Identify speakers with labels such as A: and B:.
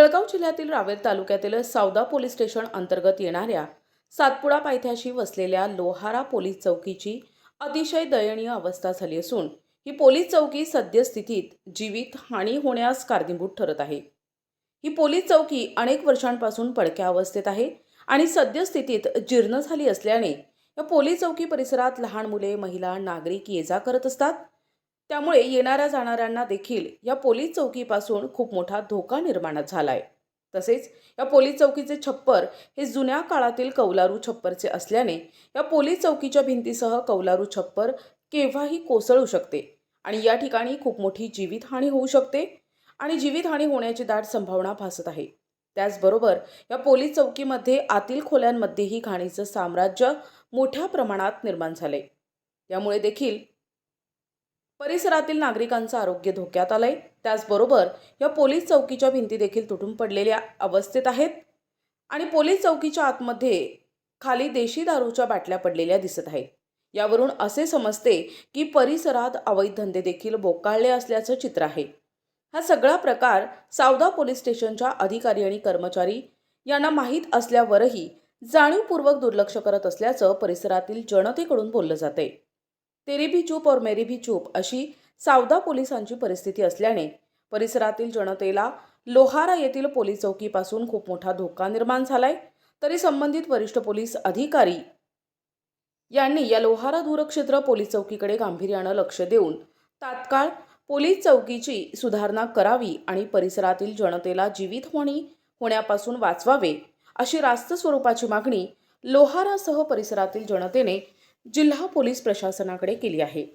A: जळगाव जिल्ह्यातील रावेर तालुक्यातील Savda police station अंतर्गत येणाऱ्या सातपुडा पायथ्याशी वसलेल्या लोहारा पोलीस चौकीची अतिशय दयनीय अवस्था झाली असून ही पोलीस चौकी सद्यस्थितीत जीवित हानी होण्यास कारणीभूत ठरत आहे. ही पोलीस चौकी अनेक वर्षांपासून पडक्या अवस्थेत आहे आणि सद्यस्थितीत जीर्ण झाली असल्याने या पोलीस चौकी परिसरात लहान मुले महिला नागरिक ये जा करत असतात. त्यामुळे येणाऱ्या जाणाऱ्यांना देखील या पोलीस चौकीपासून खूप मोठा धोका निर्माण झाला आहे तसेच या पोलीस चौकीचे छप्पर हे जुन्या काळातील कौलारू छप्परचे असल्याने या पोलीस चौकीच्या भिंतीसह कौलारू छप्पर केव्हाही कोसळू शकते आणि या ठिकाणी खूप मोठी जीवितहानी होऊ शकते आणि जीवितहानी होण्याची दाट संभावना भासत आहे. त्याचबरोबर या पोलीस चौकीमध्ये आतील खोल्यांमध्येही घाणीचं साम्राज्य मोठ्या प्रमाणात निर्माण झाले त्यामुळे देखील परिसरातील नागरिकांचं आरोग्य धोक्यात आलंय. त्याचबरोबर या पोलीस चौकीच्या भिंती देखील तुटून पडलेल्या अवस्थेत आहेत. आणि पोलीस चौकीच्या आतमध्ये खाली देशी दारूच्या बाटल्या पडलेल्या दिसत आहेत. यावरून असे समजते की परिसरात अवैध धंदे देखील बोकाळले असल्याचं चित्र आहे. हा सगळा प्रकार सावदा पोलीस स्टेशनच्या अधिकारी आणि कर्मचारी यांना माहीत असल्यावरही जाणीवपूर्वक दुर्लक्ष करत असल्याचं परिसरातील जनतेकडून बोललं जाते तेरी भी चूप और मेरी भी चूप अशी सावदा पोलिसांची परिस्थिती असल्याने परिसरातील जनतेला लोहारा येथील पोलीस चौकीपासून खूप मोठा धोका निर्माण झालाय. तरी संबंधित वरिष्ठ पोलीस अधिकारी यांनी या लोहारा दूरक्षेत्र पोलीस चौकीकडे गांभीर्यानं लक्ष देऊन तात्काळ पोलीस चौकीची सुधारणा करावी आणि परिसरातील जनतेला जीवितहानी होण्यापासून वाचवावे अशी रास्त स्वरूपाची मागणी लोहारासह परिसरातील जनतेने जिल्हा पोलीस प्रशासनाकडे केली आहे.